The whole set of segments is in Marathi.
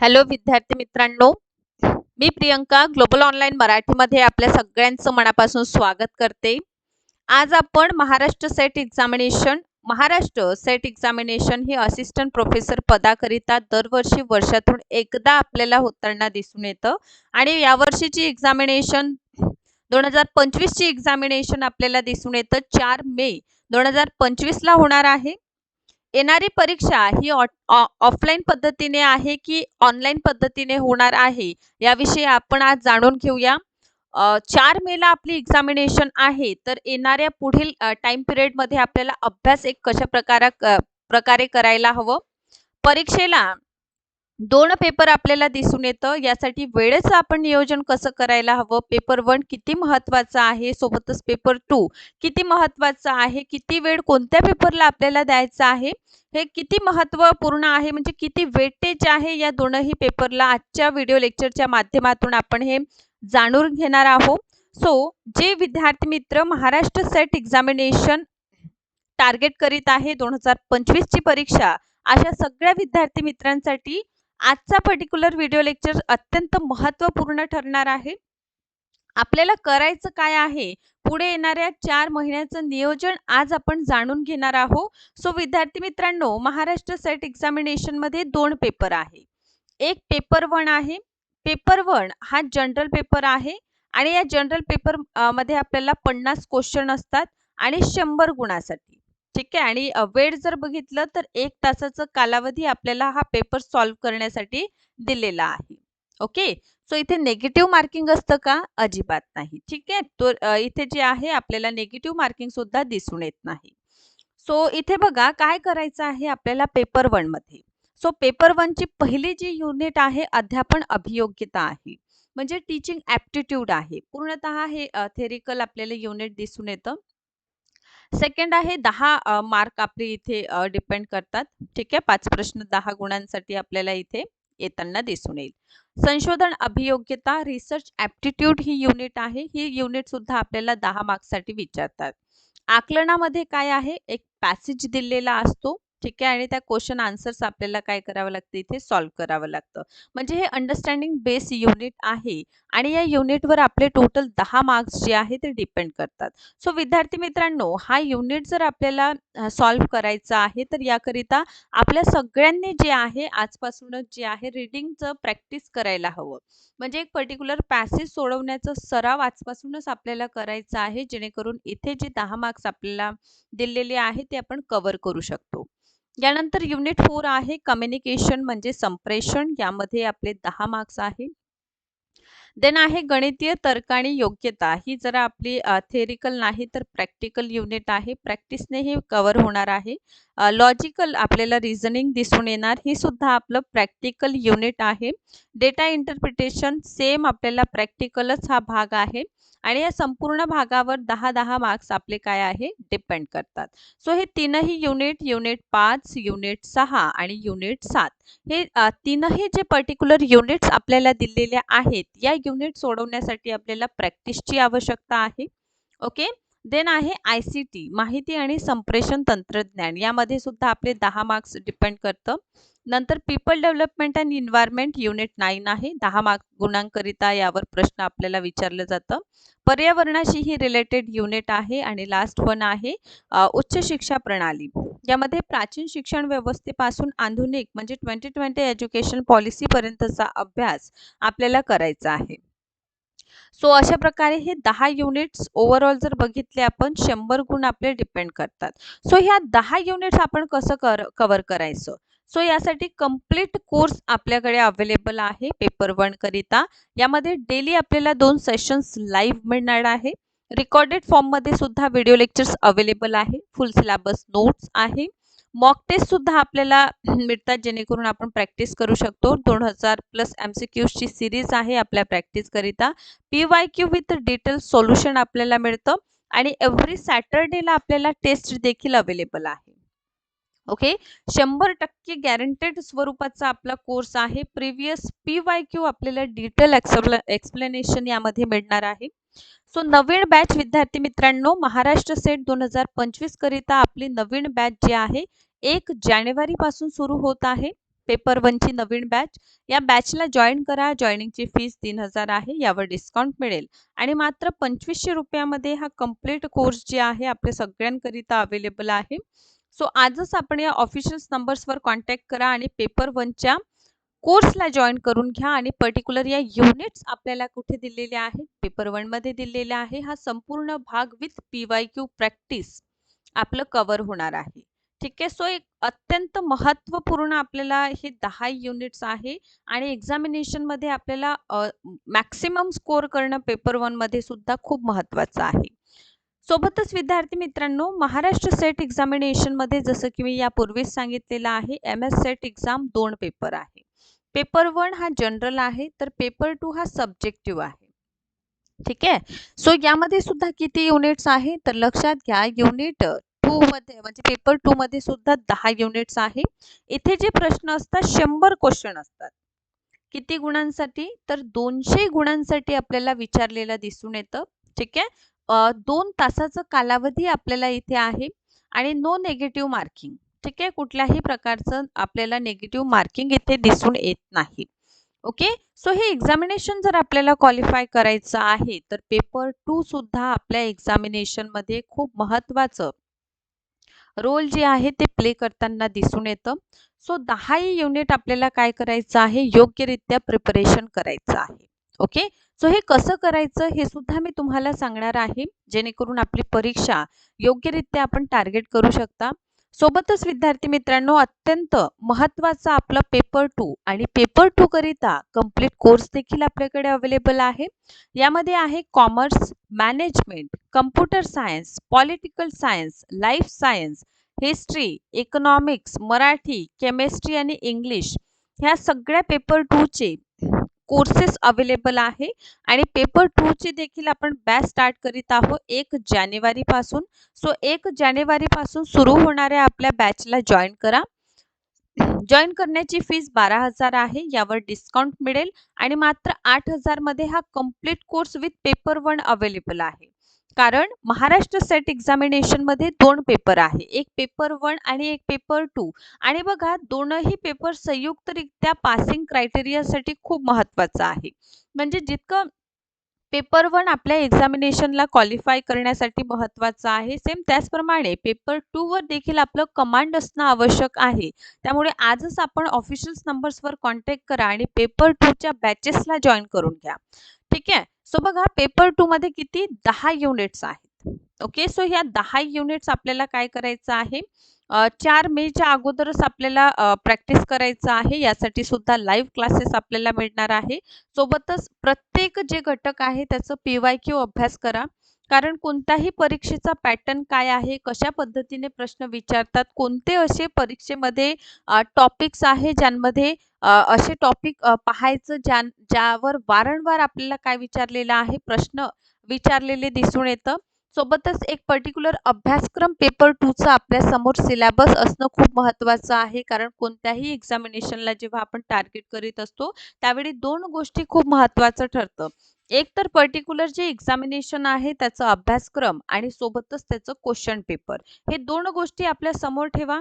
हॅलो विद्यार्थी मित्रांनो. मी प्रियंका ग्लोबल ऑनलाईन मराठीमध्ये आपल्या सगळ्यांचं मनापासून स्वागत करते. आज आपण Maharashtra SET examination Maharashtra SET examination ही असिस्टंट प्रोफेसर पदाकरिता दरवर्षी वर्षातून एकदा आपल्याला होताना दिसून येतं. आणि यावर्षीची एक्झामिनेशन दोन हजार पंचवीसची एक्झामिनेशन आपल्याला दिसून येतं. चार मे दोन हजार पंचवीसला होणार आहे. येणारी परीक्षा ही ऑफलाईन पद्धतीने आहे की ऑनलाईन पद्धतीने होणार आहे? याविषयी आपण आज जाणून घेऊया. चार मेला आपली एक्झामिनेशन आहे तर येणाऱ्या पुढील टाइम पिरियडमध्ये आपल्याला अभ्यास एक कशा प्रकारा प्रकारे करायला हवं? परीक्षेला दोन पेपर आपल्याला दिसून येतं. यासाठी वेळेचं आपण नियोजन कसं करायला हवं? पेपर वन किती महत्त्वाचा आहे? सोबतच पेपर टू किती महत्त्वाचा आहे? किती वेळ कोणत्या पेपरला आपल्याला द्यायचा आहे? हे किती महत्त्वपूर्ण आहे? म्हणजे किती वेटेज आहे? या दोनही पेपरला आजच्या व्हिडिओ लेक्चरच्या माध्यमातून आपण हे जाणून घेणार आहोत. सो जे विद्यार्थी मित्र महाराष्ट्र सेट एक्झामिनेशन टार्गेट करीत आहे दोन हजार पंचवीसची परीक्षा अशा सगळ्या विद्यार्थी मित्रांसाठी आजचा पर्टिक्युलर व्हिडिओ लेक्चर अत्यंत महत्त्वपूर्ण ठरणार आहे. आपल्याला करायचं काय आहे? पुढे येणाऱ्या चार महिन्याचं नियोजन आज आपण जाणून घेणार आहोत. सो विद्यार्थी मित्रांनो महाराष्ट्र सेट एक्झामिनेशनमध्ये दोन पेपर आहे. एक पेपर वन आहे. पेपर वन हा जनरल पेपर आहे आणि या जनरल पेपरमध्ये आपल्याला पन्नास क्वेश्चन असतात आणि शंभर गुणासाठी. ठीक आहे. आणि वेळ जर बघितलं तर एक तासाचा कालावधी आपल्याला हा पेपर सॉल्व्ह करण्यासाठी दिलेला आहे. ओके? सो इथे नेगेटिव्ह मार्किंग असतं का? अजिबात नाही. ठीक आहे? तो इथे जे आहे आपल्याला नेगेटिव्ह मार्किंग सुद्धा दिसून येत नाही. सो इथे बघा काय करायचं आहे आपल्याला पेपर वनमध्ये? सो पेपर वनची पहिली जी युनिट आहे अध्यापन अभियोग्यता आहे. म्हणजे टीचिंग ऍप्टिट्यूड आहे. पूर्णतः हे थेरिकल आपल्याला युनिट दिसून येतं. सेकंड आहे दहा मार्क आपले इथे डिपेंड करतात. ठीक आहे? पाच प्रश्न दहा गुणांसाठी आपल्याला इथे येताना दिसून येईल. संशोधन अभियोग्यता रिसर्च ऍप्टिट्यूड ही युनिट आहे. ही युनिट सुद्धा आपल्याला दहा मार्क्ससाठी विचारतात. आकलनामध्ये काय आहे? एक पॅसेज दिलेला असतो. ठीक आहे? आणि त्या क्वेश्चन आन्सर्स आपल्याला काय करावं लागतं? इथे सॉल्व्ह करावं लागतं. म्हणजे हे अंडरस्टँडिंग बेस युनिट आहे. आणि या युनिटवर आपले टोटल दहा मार्क्स जे आहे ते डिपेंड करतात. सो विद्यार्थी मित्रांनो हा युनिट जर आपल्याला सॉल्व्ह करायचा आहे तर याकरिता आपल्या सगळ्यांनी जे आहे आजपासूनच जे आहे रिडिंगचं प्रॅक्टिस करायला हवं. म्हणजे एक पर्टिक्युलर पॅसेज सोडवण्याचा सराव आजपासूनच आपल्याला करायचा आहे जेणेकरून इथे जे दहा मार्क्स आपल्याला दिलेले आहे ते आपण कव्हर करू शकतो. यानंतर युनिट फोर आहे कम्युनिकेशन म्हणजे संप्रेषण यामध्ये आपले दहा मार्क्स आहे. देन आहे गणितीय तर्क आणि योग्यता. ही जरा आपली थेरिकल नाही तर प्रॅक्टिकल युनिट आहे. प्रॅक्टिसने हे होणार आहे. लॉजिकल आपल्याला रिझनिंग दिसून येणार. ही सुद्धा आपलं प्रॅक्टिकल युनिट आहे. डेटा इंटरप्रिटेशन सेम आपल्याला प्रॅक्टिकलच हा भाग आहे. आणि या संपूर्ण भागावर दहा दहा मार्क्स आपले काय आहे? डिपेंड करतात. सो हे तीनही युनिट युनिट पाच युनिट सहा आणि युनिट सात. हे तीनही जे पर्टिक्युलर युनिट्स आपल्याला दिलेल्या आहेत या युनिट सोडवण्यासाठी आपल्याला प्रॅक्टिसची आवश्यकता आहे. ओके देन आहे आय सी टी माहिती आणि संप्रेषण तंत्रज्ञान. यामध्ये सुद्धा आपले दहा मार्क्स डिपेंड करतं. नंतर people development and environment unit nine आहे. दहा मार्क गुणांकरिता यावर प्रश्न आपल्याला विचारलं जातं. पर्यावरणाशी ही रिलेटेड युनिट आहे आणि लास्ट वन आहे उच्च शिक्षा प्रणाली. यामध्ये प्राचीन शिक्षण व्यवस्थेपासून आधुनिक म्हणजे ट्वेंटी ट्वेंटी एज्युकेशन पॉलिसीपर्यंतचा अभ्यास आपल्याला करायचा आहे. सो अशा प्रकारे हे दहा युनिट्स ओव्हरऑल जर बघितले आपण शंभर गुण आपले डिपेंड करतात. सो ह्या दहा युनिट्स आपण कसं कर कवर करायचं? सो यासाठी कंप्लीट कोर्स आपल्याकडे अवेलेबल आहे पेपर वन करिता. यामध्ये डेली आपल्याला दोन सेशन्स लाईव्ह मिळणार आहे. रिकॉर्डेड फॉर्ममध्ये सुद्धा व्हिडिओ लेक्चर्स अवेलेबल आहे. फुल सिलेबस नोट्स आहे. मॉक टेस्ट सुद्धा आपल्याला मिळतात जेणेकरून आपण प्रॅक्टिस करू शकतो. दोन हजार प्लस एम सी क्यूजची सिरीज आहे आपल्या प्रॅक्टिस करिता. P Y Q with detail solution आपल्याला मिळतं आणि एव्हरी सॅटरडेला आपल्याला टेस्ट देखील अवेलेबल आहे. ओके शंभर टक्के गॅरंटेड स्वरूपाचा आपला कोर्स आहे. प्रिव्हियस पी वाय क्यू आपल्याला डिटेल एक्सप्लेनेशन यामध्ये मिळणार आहे. सो नवीन बॅच विद्यार्थी मित्रांनो महाराष्ट्र सेट दोन हजार पंचवीस करिता आपली नवीन बॅच जी आहे एक जानेवारी पासून सुरू होत आहे. पेपर वनची नवीन बॅच या बॅचला जॉईन करा. जॉईनिंगची फीस तीन हजार आहे. यावर डिस्काउंट मिळेल. आणि मात्र पंचवीसशे रुपयामध्ये हा कंप्लीट कोर्स जे आहे आपल्या सगळ्यांकरिता अवेलेबल आहे. सो आजच आपण या ऑफिशियल नंबर्सवर कॉन्टॅक्ट करा आणि पेपर वनच्या कोर्सला जॉईन करून घ्या. आणि पर्टिक्युलर या युनिट्स आपल्याला कुठे दिलेल्या आहेत? पेपर वनमध्ये दिलेल्या आहे. हा संपूर्ण भाग with P Y Q practice आपलं कव्हर होणार आहे. ठीक आहे. सो एक अत्यंत महत्त्वपूर्ण आपल्याला हे दहा युनिट्स आहे आणि एक्झामिनेशनमध्ये आपल्याला मॅक्सिमम स्कोअर करणं पेपर वनमध्ये सुद्धा खूप महत्त्वाचं आहे. सोबतच विद्यार्थी मित्रांनो महाराष्ट्र सेट एक्झामिनेशनमध्ये जसं की मी यापूर्वीच सांगितलेलं आहे एम एस सेट एक्झाम दोन पेपर आहे. पेपर वन हा जनरल आहे तर पेपर टू हा सब्जेक्टिव्ह आहे. ठीक आहे? सो यामध्ये सुद्धा किती युनिट्स आहे? तर लक्षात घ्या युनिट मध्ये म्हणजे पेपर टू मध्ये सुद्धा दहा युनिट्स आहे. इथे जे प्रश्न असतात शंभर क्वेश्चन असतात. किती गुणांसाठी? तर दोनशे गुणांसाठी आपल्याला विचारलेलं दिसून येतं. ठीक आहे? दोन तासाचा कालावधी आपल्याला इथे आहे. आणि नो नेगेटिव्ह मार्किंग ठीक आहे? कुठल्याही प्रकारचं आपल्याला नेगेटिव्ह मार्किंग इथे दिसून येत नाही. ओके सो हे एक्झामिनेशन जर आपल्याला क्वालिफाय करायचं आहे तर पेपर टू सुद्धा आपल्या एक्झामिनेशनमध्ये खूप महत्त्वाचं रोल जे आहे ते प्ले करताना दिसून येतं. सो दहाही युनिट आपल्याला काय करायचं आहे? योग्यरित्या प्रिपरेशन करायचं आहे. ओके सो हे कसं करायचं? हे सुद्धा मी तुम्हाला सांगणार आहे. जेणेकरून आपली परीक्षा योग्यरित्या आपण टार्गेट करू शकता. सोबतच विद्यार्थी मित्रांनो अत्यंत महत्त्वाचा आपलं पेपर टू आणि पेपर टू करिता कंप्लीट कोर्स देखील आपल्याकडे अवेलेबल आहे. यामध्ये आहे commerce management computer science political science life science history economics Marathi chemistry आणि इंग्लिश ह्या सगळ्या पेपर टूचे कोर्सेस अवेलेबल आहे. आणि पेपर टूची देखील आपण बॅच स्टार्ट करीत आहोत एक जानेवारीपासून सो एक जानेवारीपासून सुरू होणाऱ्या आपल्या बॅचला जॉईन करा. जॉईन करण्याची फीस बारा हजार आहे. यावर डिस्काउंट मिळेल. आणि मात्र आठ हजारमध्ये हा complete course with paper one available आहे. कारण महाराष्ट्र सेट एक्झामिनेशनमध्ये दोन पेपर आहे. एक पेपर वन आणि एक पेपर टू आणि बघा दोनही पेपर संयुक्तरित्या पासिंग क्रायटेरियासाठी खूप महत्त्वाचं आहे. म्हणजे जितकं पेपर वन आपल्या एक्झामिनेशनला क्वालिफाय करण्यासाठी महत्त्वाचं आहे सेम त्याचप्रमाणे पेपर टूवर देखील आपलं कमांड असणं आवश्यक आहे. त्यामुळे आजच आपण ऑफिशियल नंबर्सवर कॉन्टॅक्ट करा आणि पेपर टूच्या बॅचेसला जॉईन करून घ्या. ठीक आहे? सो बघा पेपर टू मध्ये किती? दहा युनिट्स आहेत. ओके सो ह्या दहा युनिट्स आपल्याला काय करायचं आहे? चार मेच्या अगोदरच आपल्याला प्रॅक्टिस करायचं आहे. यासाठी सुद्धा लाईव्ह क्लासेस आपल्याला मिळणार आहे. सोबतच प्रत्येक जे घटक आहे त्याचं पी वाय क्यू अभ्यास करा. कारण कोणत्याही परीक्षेचा पॅटर्न काय आहे? कशा पद्धतीने प्रश्न विचारतात? कोणते असे परीक्षेमध्ये टॉपिक्स आहे ज्यांमध्ये असे टॉपिक पाहायचं ज्या ज्यावर वारंवार आपल्याला काय विचारलेलं आहे प्रश्न विचारलेले दिसून येतं. सोबतच एक पर्टिक्युलर अभ्यासक्रम पेपर टूचा आपल्यासमोर सिलेबस असणं खूप महत्त्वाचं आहे. कारण कोणत्याही एक्झामिनेशनला जेव्हा आपण टार्गेट करीत असतो त्यावेळी दोन गोष्टी खूप महत्त्वाचं ठरतं. एक तर पर्टिक्युलर जे एक्झामिनेशन आहे त्याचा अभ्यासक्रम आणि सोबतच त्याचं क्वेश्चन पेपर हे दोन गोष्टी आपल्यासमोर ठेवा.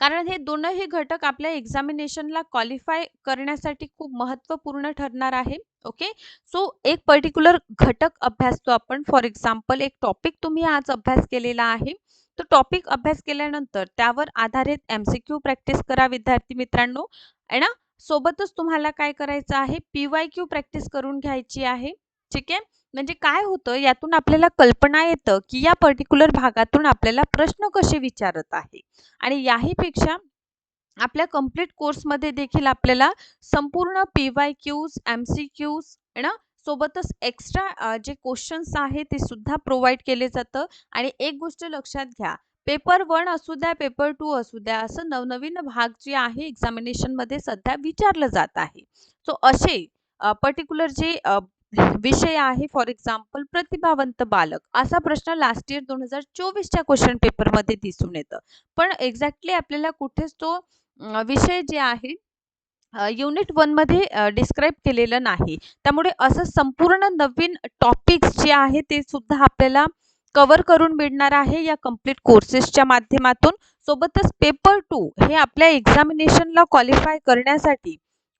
कारण हे दोनही घटक आपल्या एक्झामिनेशनला क्वालिफाय करण्यासाठी खूप महत्त्वपूर्ण ठरणार आहे. ओके सो एक पर्टिक्युलर घटक अभ्यासतो आपण. फॉर एक्झाम्पल एक टॉपिक तुम्ही आज अभ्यास केलेला आहे. तो टॉपिक अभ्यास केल्यानंतर त्यावर आधारित एम सी क्यू प्रॅक्टिस करा विद्यार्थी मित्रांनो. आहे ना? सोबतच तुम्हाला काय करायचं आहे? पी वाय क्यू प्रॅक्टिस करून घ्यायची आहे. ठीक आहे? म्हणजे काय होतं यातून आपल्याला कल्पना येतं की या पर्टिक्युलर भागातून आपल्याला प्रश्न कसे विचारत आहे? आणि याहीपेक्षा आपल्या कंप्लीट कोर्समध्ये देखील आपल्याला संपूर्ण P Y Qs M C Qs ना? सोबतच एक्स्ट्रा जे क्वेश्चन्स आहे ते सुद्धा प्रोव्हाइड केले जातं. आणि एक गोष्ट लक्षात घ्या पेपर वन असू द्या पेपर टू असू द्या असं नवनवीन भाग जे आहे एक्झामिनेशनमध्ये सध्या विचारलं जात आहे. सो असे पर्टिक्युलर जे विषय आहे फॉर एक्झाम्पल प्रतिभावंत बालक. असा प्रश्न लास्ट इयर दोन हजार चोवीसच्या क्वेश्चन पेपरमध्ये दिसून येतं. पण एक्झॅक्टली आपल्याला कुठेच तो विषय जे आहे युनिट वनमध्ये डिस्क्राईब केलेलं नाही. त्यामुळे असं संपूर्ण नवीन टॉपिक्स जे आहे ते सुद्धा आपल्याला कव्हर करून मिळणार आहे या कंप्लीट कोर्सेसच्या माध्यमातून. सोबतच पेपर टू हे आपल्या एक्झामिनेशनला क्वालिफाय करण्यासाठी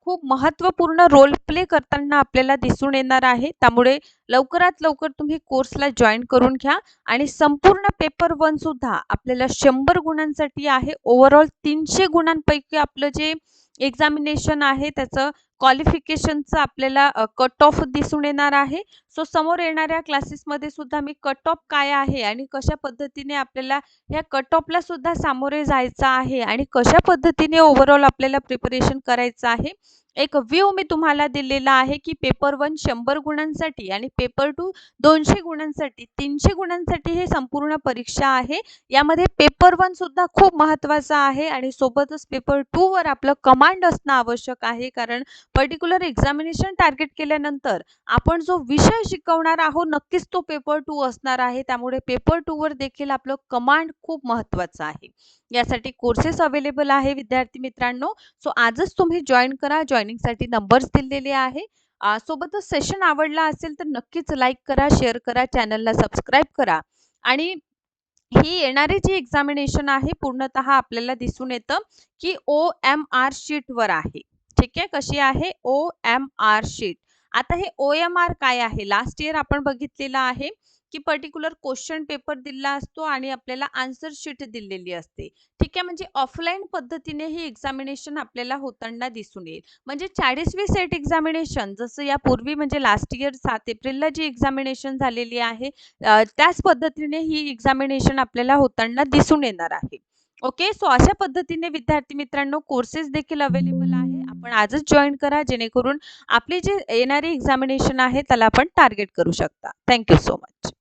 खूप महत्त्वपूर्ण रोल प्ले करताना आपल्याला दिसून येणार आहे. त्यामुळे लवकरात लवकर तुम्ही कोर्सला जॉईन करून घ्या आणि संपूर्ण पेपर वन सुद्धा आपल्याला शंभर गुणांसाठी आहे. ओव्हरऑल तीनशे गुणांपैकी आपलं जे एक्झामिनेशन आहे त्याचं क्वालिफिकेशनचं आपल्याला कट ऑफ दिसून येणार आहे. सो समोर येणाऱ्या क्लासेसमध्ये सुद्धा मी कट ऑफ काय आहे आणि कशा पद्धतीने आपल्याला ह्या कट ऑफला सुद्धा सामोरे जायचं आहे आणि कशा पद्धतीने ओव्हरऑल आपल्याला प्रिपरेशन करायचं आहे. एक व्ह्यू मी तुम्हाला दिलेला आहे की पेपर वन शंभर गुणांसाठी आणि पेपर टू दोनशे गुणांसाठी तीनशे गुणांसाठी हे संपूर्ण परीक्षा आहे. यामध्ये पेपर वन सुद्धा खूप महत्त्वाचा आहे आणि सोबतच पेपर टू वर आपलं कमांड असणं आवश्यक आहे. कारण पर्टिक्युलर एक्झामिनेशन टार्गेट केल्यानंतर आपण जो विषय शिकवणार आहोत नक्कीच तो पेपर टू असणार आहे. त्यामुळे पेपर टू वर देखील आपलं कमांड खूप महत्त्वाचं आहे. यासाठी कोर्सेस अवेलेबल आहे विद्यार्थी मित्रांनो. सो आजच तुम्ही जॉईन करा. जॉईनिंगसाठी नंबर्स दिलेले आहे. सोबतच सेशन आवडला असेल तर नक्कीच लाईक करा शेअर करा चॅनलला सबस्क्राईब करा. आणि ही येणारी जी एक्झामिनेशन आहे पूर्णतः आपल्याला दिसून येतं की ओ एम आर शीटवर आहे. ठीक आहे? कशी आहे? ओ एम आर शीट आता हे ओ एम आर काय आहे? लास्ट इयर आपण बघितलेलं आहे की पर्टिक्युलर क्वेश्चन पेपर दिला असतो आणि आपल्याला आन्सर शीट दिलेली असते. ठीक आहे? म्हणजे ऑफलाईन पद्धतीने ही एक्झामिनेशन आपल्याला होताना दिसून येईल. म्हणजे चाळीसवी सेट एक्झामिनेशन जसं यापूर्वी म्हणजे लास्ट इयर सात एप्रिलला जी एक्झामिनेशन झालेली आहे त्याच पद्धतीने ही एक्झामिनेशन आपल्याला होताना दिसून येणार आहे. ओके सो अशा पद्धतीने विद्यार्थी मित्रांनो कोर्सेस देखील अवेलेबल आहे आपण आजच जॉईन करा जेणेकरून आपली जे येणारी एक्झामिनेशन आहे त्याला आपण टार्गेट करू शकता. Thank you so much